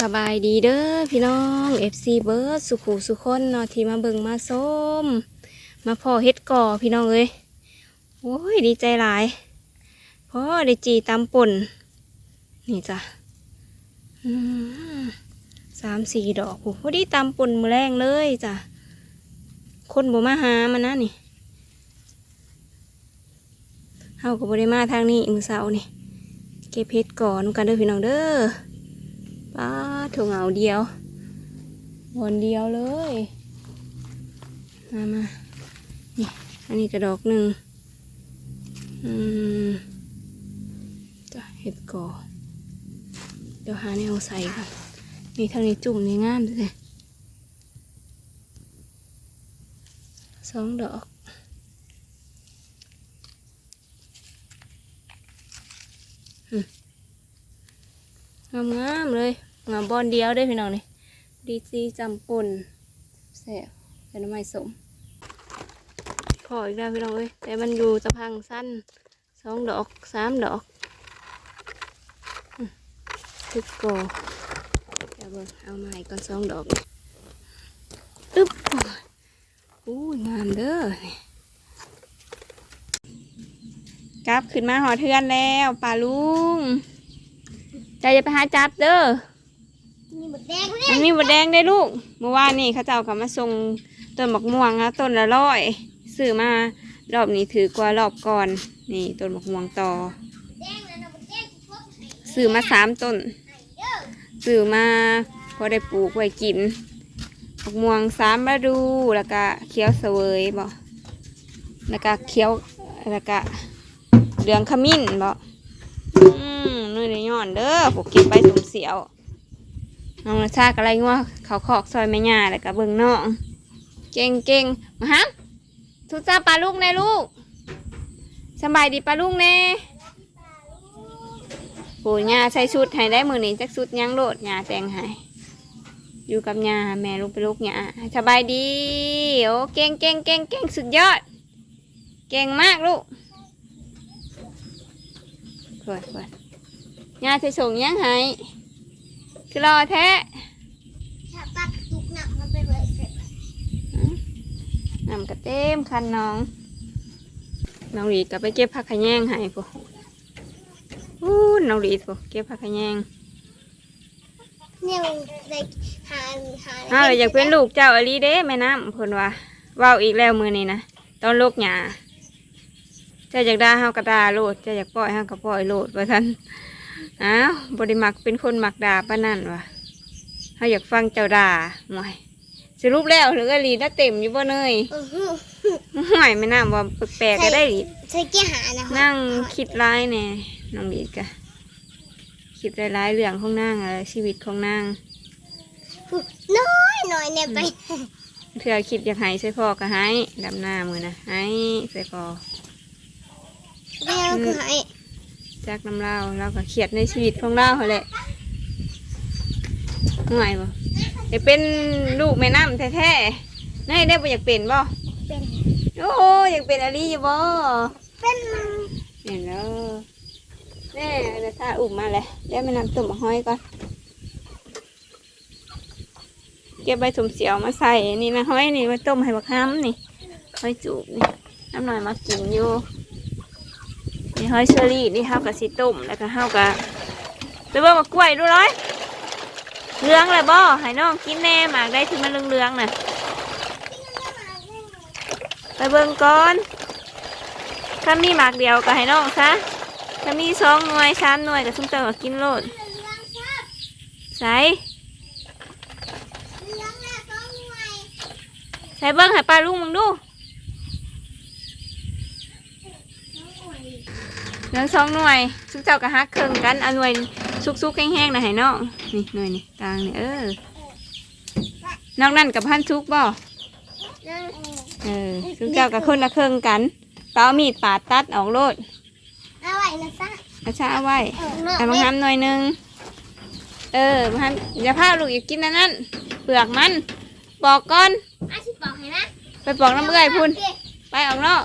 สบายดีเด้อพี่น้อง FC เบิร์ดสุขูสุคนเนาะที่มาเบิ่งมาส้ม มาพ่อเฮ็ดก่อพี่น้องเอ้ยโอ้ยดีใจหลายพ่อได้จีตำป่นนี่จ้ะสามสี่ดอกโอ้พอดีตำป่นมือแรงเลยจ้ะคนบ่มาหามันนะนี่เฮาก็บ่ได้มาทางนี้มือเสานี่เก็บเฮ็ดก่อนกันเด้อพี่น้องเด้อ ป้าถุงเอาเดียววนเดียวเลย มามานี่อันนี้กระดอกหนึ่งอืมจะเห็ดก่อ เดี๋ยวหาแนวใส่ก่อนนี่ทางนี้จุ่มนี่งามเลยสองดอกงามๆเลย บอลเดียวได้พี่น้องนี่ดีซีจำปุ่นแซ่บเป็นน้ำไม้สมพออีกแล้วพี่น้องเอ้ยแต่มันอยู่ตะพังสั้นสองดอกสามดอกทึกโกเดี๋ยวเบิ่งเอาใหม่ก่อนสองดอกอึ๊บอู้ยงามเด้อกลับขึ้นมาหอเทือนแล้วป่าลุงใจจะไปหาจับเด้อ มีหมดแดงมันมีบดแดงได้ลูก เมื่อวานนี่เขาเจ้าก็มาส่งต้นมะม่วงนะต้นละร้อยซื้อมารอบนี้ถือกว่ารอบก่อน นี่ต้นมะม่วงต่อซื้อมาสามต้นเด้อซื้อมาพอได้ปลูกไว้กินมะม่วงสามฤดูแล้วก็เขียวเสวยบ่แล้วก็เขียวแล้วก็เหลืองขมิ้นบ่อืมนู่นนี่ย้อนเด้อผูกเก็บไปสมเสียว น้องราชาก็ไรงัวเขาขอกซอยแม่ย่าแล้วก็เบิ่งน้องเก่งเก่งมาฮัมทุจ้าปลาลูกแน่ลูกสบายดีปลาลูกแน่ปู่ย่าใส่ชุดให้ได้มือนี้จักชุดยังโลดย่าแต่งให้อยู่กับย่าแม่ลูกไปลูกย่าสบายดีโอ้เก่งเก่งเก่งเก่งสุดยอด เก่งมากลูกเปิดเปิดย่าใส่ส่งยังให้ คือรอแท้ถ้าปักตุกหนักมันไปเลยเสร็จนำกระเต็มคันน้อง น้องหลีก็ไปเก็บผักขะแยงให้พวกอู้น้องหลีพวกเก็บผักขะแยงเนี่ยเด็กหาหาอ้าวอยากเป็นลูกเจ้าอลีเด้แม่น้ำเพิ่นว่าเว้าอีกแล้วมือนี้นะตอนลูกหยาเจ้าอยากด่าเฮากระด่าโลดเจ้าอยากปล่อยเฮาก็ปล่อยโลดว่าท่าน อ้าวบริมักเป็นคนมักด่าป้านั่นวะเฮาอยากฟังเจ้าด่าหน่อยสรุปแล้วหรืออลีน่าเต็มอยู่บ่เนยอือหือห่วยแม่น้ำว่าแปลกๆก็ได้ดิใช้เกียร์หานะนั่งคิดร้ายแน่น้องดีกะคิดร้ายๆเรื่องของนางอะไรชีวิตของนางน้อยหน่อยเนี่ยไปเพื่อคิดอยากให้ใส่พ่อก็ให้ดำหน้ามือนะให้ใส่พ่อไม่เอาคือหาย จากน้ำเล่าเราก็เครียดในชีวิตของเราเขาแหละห่วยบ่ได้เป็นลูกแม่น้ำแท้ๆนายได้บ่อยากเป็นบ่เป็นโอ้อยากเป็นอะไรอยู่บ่เป็นเห็นแล้วแม่เดี๋ยวถ้าอุ่มมาเลยเดี๋ยวแม่น้ำตุ่มมาห้อยก่อนเก็บใบถุมเสียวมาใส่นี่นะห้อยนี่ไว้ต้มให้บักห้ำนี่ห้อยจูบนี่น้ำหน่อยมากินอยู่ นี่ห้อยเชอรี่นี่เฮากับสีต้มแล้วก็เฮากับไปเบิ่งมากล้วยดูร้อยเหลืองเลยบ่ให้น้องกินแน่หมากได้ที่มันเหลืองๆน่ะไปเบิ่งก่อนถ้ามีหมากเดียวก็ให้น้องซะถ้ามีสองหน่วยสามหน่วยก็ซุ่มเจ้าก็กินโลดใส่ใส่เบิ่งให้ป้าลุงมึงดู เหลืองสองหน่วยซุ่มเจ้าก็ฮักเครื่องกันเอาหน่วยสุกๆแห้งๆน่ะให้น้องนี่หน่วยนี่กลางนี่เออนอกนั้นกับพันชุกบ่นั่งเออซุ่มเจ้ากับคนละเครื่องกันก็เอามีดปาดตัดออกโลดเอาไว้นะซะเอาชาเอาไว้เออเนาะเอามาทำหน่อยหนึงเออมาทำอย่าพาลูกอย่ากินอันนั้นเปลือกมันปอกก่อนอาชิบอกให้นะไปปอกน้ำเบื่อยพุ่นไปออกนอก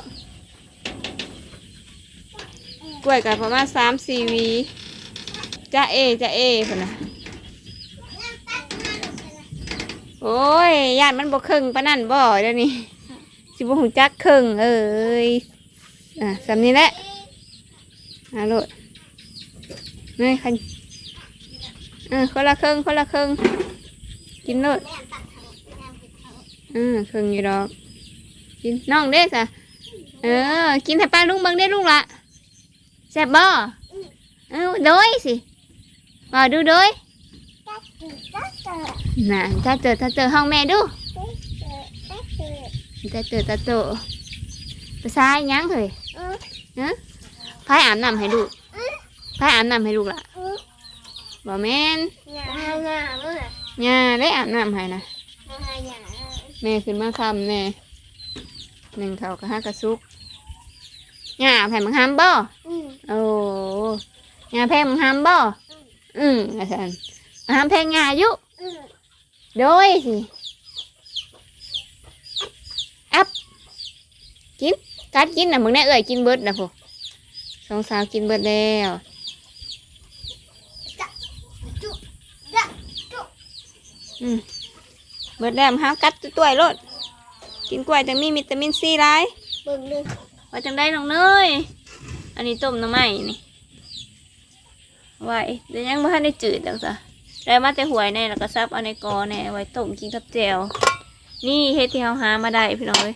กล้วยกับประมาณสามสี่วีจะเอจะเอพนนะนั่งโอ้ยญาติมันบ่ครึ่งปานนั่นบ่เดี๋ยวนี้สิบ่หูจักครึ่งเอ้ยอะสำนี้แหละเอาโลดนี่คันเออคนละครึ่งคนละครึ่งกินโลดแม่ตัดเขาแม่ตัดเขาอืมครึ่งอยู่ดอกกินน้องเด้สะเออ กินให้ป้าลุงเบิ่งได้ลุงละ แซ่บบ่เออโดยสิบ่ดูโดยตัดตัดตัดน่ะถ้าเจอถ้าเจอห้องแม่ดูตัดตัดถ้าเจอถ้าเจอไปซ้ายยังเฮ้ยเออพายอาบน้ำให้ลูกพายอาบน้ำให้ลูกล่ะเออบ่แม่นหน้าหน้าเมื่อย่าได้อาบน้ำให้นะหน้าหน้าแม่ขึ้นมาคำแน่หนึ่งเขาก็ห้ากระซุกย่าอาบให้มึงห้ามบ่อืม โอ้ย่าแพงมึงห้ามบ่อืมอาจารย์ห้ามแพงย่าอยู่อืมโดยสิอัพกินกัดกินนะมึงแน่เอ่ยกินเบิดนะพวกสองสาวกินเบิดแล้วจุ๊จ๊ะจุ๊อืมเบิดแล้วห้ามกัดตัวๆรถกินกล้วยจังมีวิตามินซีหลายเบิ่งเลยว่าจังได้น้องเนย อันนี้ต้มน้ำไม้นี่ไว้เดี๋ยวยังไม่ทันได้จืดดอกจ้ะได้มาแต่หวยแน่แล้วก็ซับเอาในกอแน่ไว้ต้มกินกับแจ่วนี่เฮ็ดที่เราหามาได้พี่น้องเลย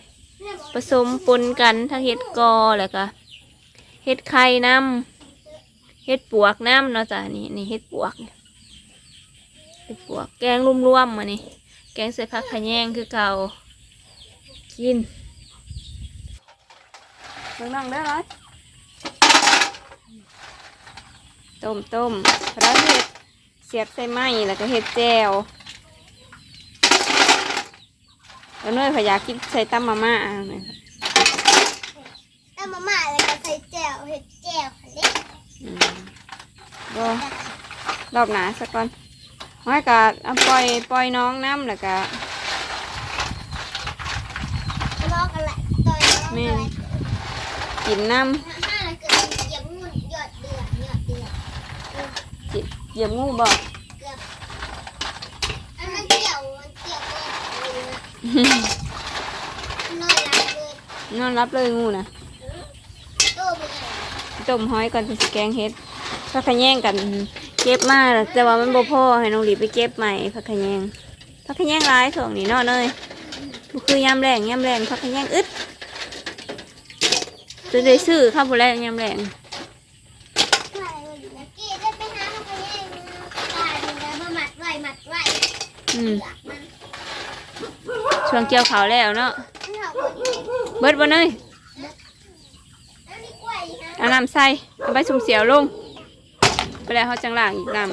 ผสมปนกันทั้งเห็ดกอแล้วก็เห็ดไข่น้ำเห็ดปวกน้ำเนาะจ้ะนี่นี่เห็ดปวกเนี่ยเห็ดปวกแกงรวมๆมานี่แกงใส่ผักขะแยงคือเก่ากินเบิ่งน้องได้ร้อย ต้มต้มแล้วเห็ดเสียบใส่ไม้แล้วก็เห็ดแจวแล้วเนยพยากกินใส่ตำมาม่าเอาหน่อยแล้วมาม่าแล้วก็ใส่แจ่วเห็ดแจ่วค่ะเล็กอืมก็รอบหนาสักก่อนไว้ก็เอาปล่อยปล่อยน้องน้ำแล้วก็ลอกกันแหละต่อยลอกกันแหละกินน้ห้าแล้วเกิดเหยียบงุ่นหยอดเดือดหยอดเดือดำจิ เหยียบงูบอกเกือบอันนั้นเกี่ยวมันเกี่ยวเลยน้อยละเลยนอนรับเลยงูนะโตไปเลยต้มหอยก่อนจะสิแกงเฮ็ดพักขะแยงกัน เก็บมาแต่ว่ามันบ่พอให้น้องหลีไปเก็บใหม่พักขะแยงพักขะแยงร้ายส่วงนี้เนาะเนยบ่คือยามแรงยามแรงพักขะแยงอึดจะได้ซื้อข้าวบุแรงยามแรง ใช่วันนี้กี้ได้ไปหาเขาไปแย่งตายมันได้มาหมัดไว้หมัดไว้ อืมช่วงเกี่ยวขาวแล้วเนาะเบิดบ่เนยแล้วนี่กล้วยฮะเอาน้ำใส่เอาไปสุ่มเสียวลงไปแล้วเขาจังล่างอีกน้ำ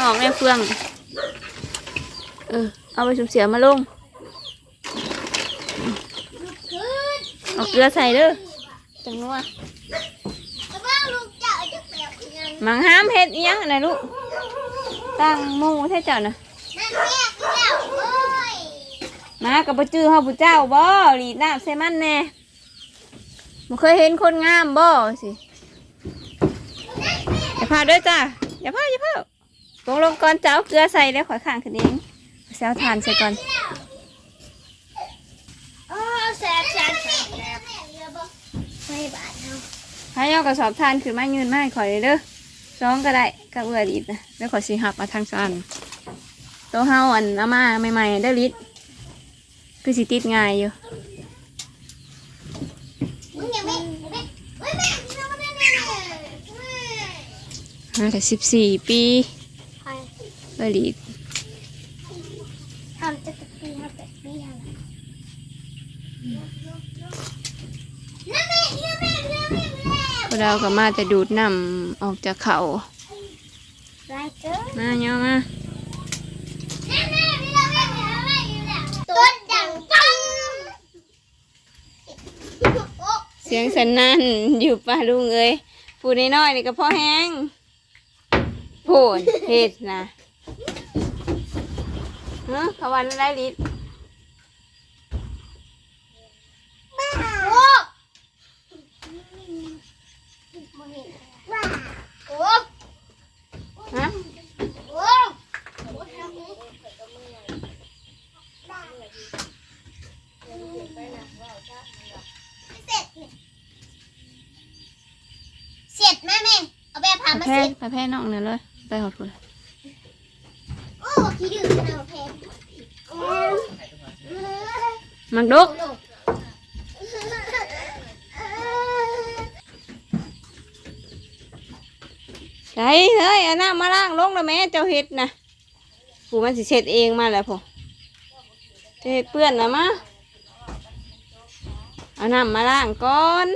ออกแม่เฟือง เออ เอาไปสุ่มเสียวมาลงเอาเกลือใส่เด้อจังนัวแล้วบ้าลูกเจ้าจะเปรียบเงิน ห มังห้ามเฮ็ดอิหยังนะลูกตั้งหมูแท้เจ้านะนั่นเนี่ยคือเจ้าโอ้ยมากับปจื้อเฮาผู้เจ้าบ่หลีดน้ำใส่มันแน่บ่เคยเห็นคนงามบ่สิอย่าพาด้อจ้าอย่าพาอย่าพาลงลงก่อนเจ้าเกลือใส่แล้วข่อยข้างขึ้นเองเซลทานใส่ก่อนโอ้แซ่บแซ่บแซ่บแซ่บไม่บาดเนาะถ้าเอากระสอบทานขึ้นมายืนมาให้ข่อยเลยเด้อ สองก็ได้กับเอือลิดนะแล้วขอยสิหักมาทางซ้ายตัวเฮาอันอามาใหม่ๆได้อลิดคือสิติดง่ายอยู่มึงอย่าไม่ไม่ไม่แม่ที่เราไม่ได้าแต่สิบสี่ปีเอือลิดทำจะตะปีทำแต่ปีอะไรนั่นแม่นั่นแม่นั่นแม่ พวก เราก็มาแต่ดูดน้ำออกจากเขาไรเกินมาเนาะมาต้นดังปังโอ้เสียงสนั่นอยู่ป่าลุงเอ้ยพูดน้อยๆนี่ก็พอแห้งพูดเฮ็ดนะเฮ้เขาวัน ฮะเสร็จแม่แมเอาแบบพามาแพ้เสร็จไปแพ้น้องเนี่ยเลย ไปหอดคุณโนมังดุก ใช่เฮ้ยเอาน้ำมาล้างลงแล้วแม่เจ้าเฮ็ดนะผูมันสิเช็ดเองมาแล้วพอจะเฮ็ดเปื้อนนะมาเอาน้ำมาล้างก่อน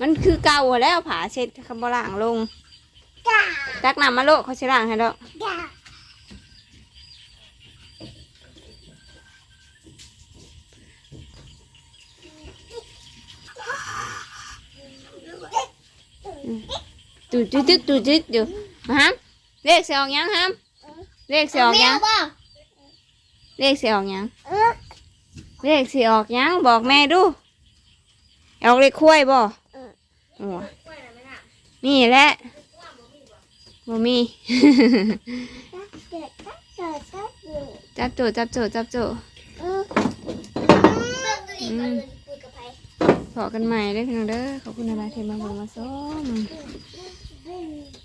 มันคือเก่าแล้วผาเช็ดคำบ่ล้างลงตักน้ำมาโลกเขาสิล้างให้ดอกจ้า จุดจุดจุดจุดจุดอยู่มาฮัมเลขสิออกยังฮัมเลขสิออกยังแมวบ่เลขสิออกยังเออเลขสิออกยังบอกแม่ดูออกเลขคุ้ยบ่โอ้นี่แหละบ่มีเกิดก็เกิดก็เกิดจับจูจับจูจับจูเออเบิ่งตัวนี้ก่อนเลยคุยกับไผพอกันใหม่เด้อพี่น้องเด้อขอบคุณอะไรที่มาเบิ่งมาส้ม Yay!